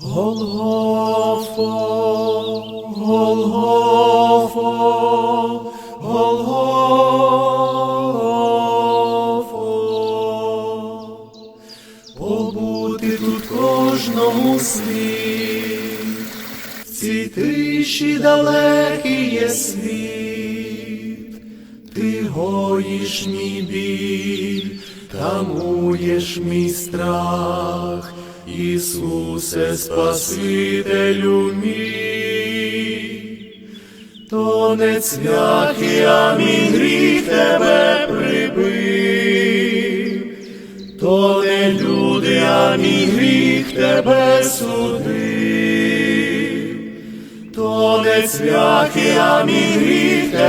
Голгофо, Голгофо, Голгофо. Побути тут кожному слід, в цій тиші далекий є світ, ти гоїш мій біль, тамуєш мій страх, Ісусе, Спасителю мій, то не цвяхи, а мій гріх тебе прибив, то не люди, а мій гріх тебе судив, то не цвяхи, а мій гріх тебе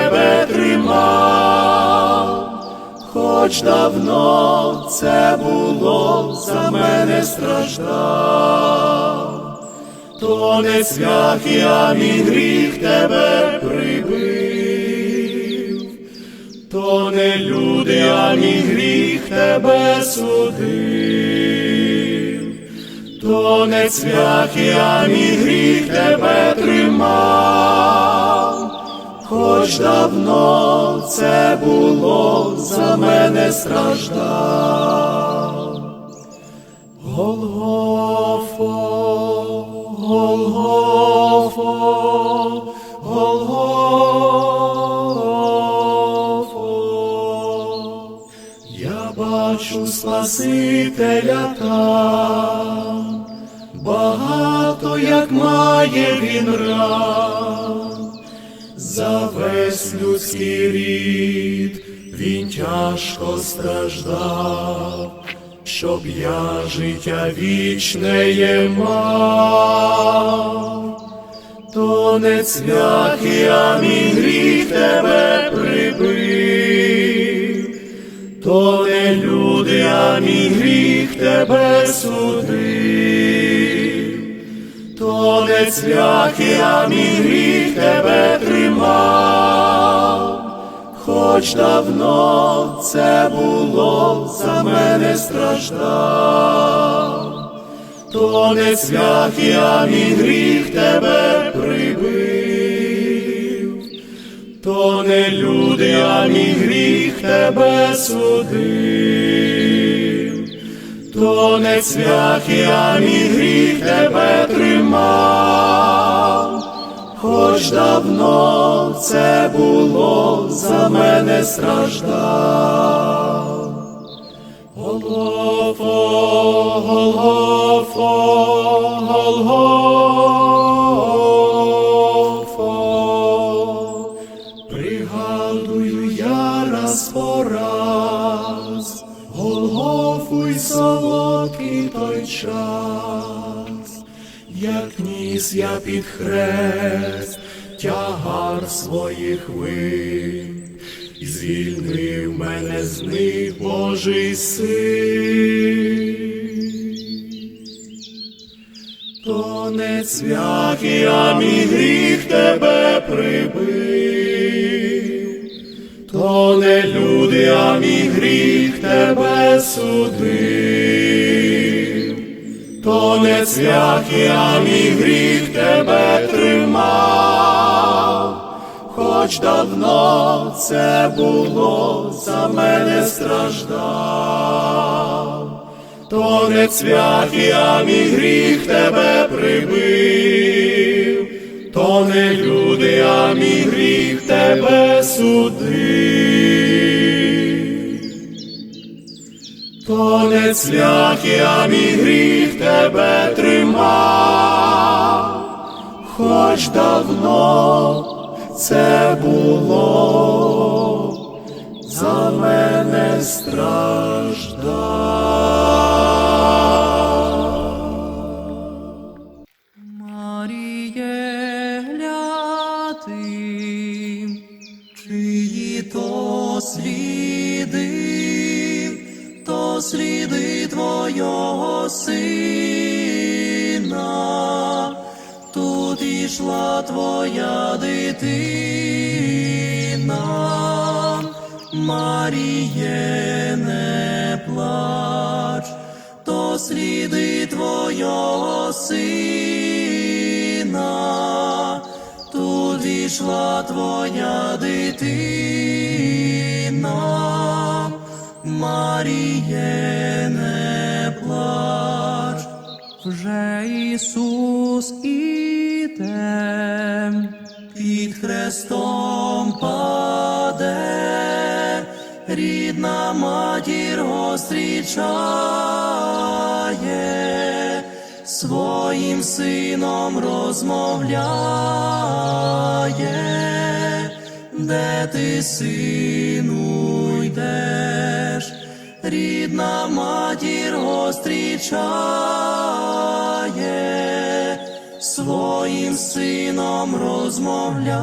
хоч давно це було, за мене страждав, то не цвяхи, а мій гріх тебе прибив, то не люди, а мій гріх тебе судив, то не цвяхи, а мій гріх тебе тримав, хоч давно це було, за мене страждав. Голгофо, Голгофо, Голгофо. Я бачу Спасителя там, багато як має він ран, за весь людський рід. Він тяжко страждав, щоб я життя вічне є мав. То не цвяхи, а мій гріх тебе прибив, то не люди, а мій гріх тебе судив, то не цвяхи, а мій гріх тебе хоч давно це було, за мене страждав. То не цвяхи, а мій гріх тебе прибив, то не люди, а мій гріх тебе судив, то не цвяхи, а мій гріх тебе тримав, хоч давно це було, за мене страждав. Голгофо, Голгофо, Голгофо. Пригадую я раз по раз, Голгофу солодкий той час, як ніс я під хрест, тягар своїх вин, і звільнив мене з них Божий син. То не цвяхи, а мій гріх тебе прибив, то не люди, а мій гріх тебе судив, то не цвяхи, а мій гріх тебе тримав, хоч давно це було, за мене страждав. То не цвяхи, а мій гріх тебе прибив, то не люди, а мій гріх тебе судив, то не цвяхи, а мій гріх тебе тримав, хоч давно це було, за мене страждав. Маріє, то сліди, то сліди Твого сина, прийшла твоя дитина, Маріє, не плач, то сліди твого сина, тут війшла твоя дитина, Маріє, не плач вже Ісус іде, під хрестом паде, рідна матір зустрічає, своїм сином розмовляє, де ти, сину, йдеш, рідна матір зустрічає, своїм сином розмовляє,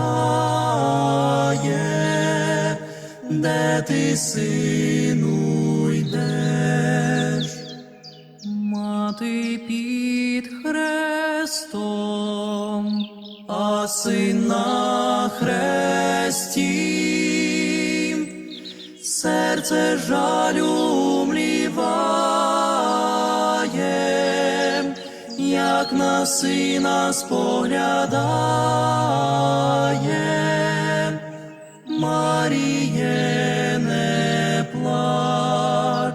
де ти, сину, йдеш. Мати під хрестом, а син на хресті, серце жалю мліває, на сина споглядає. Маріє, не плач,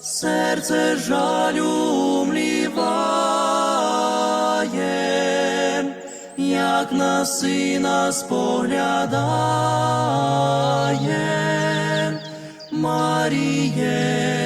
серце жалю мліває, як на сина споглядає, Маріє,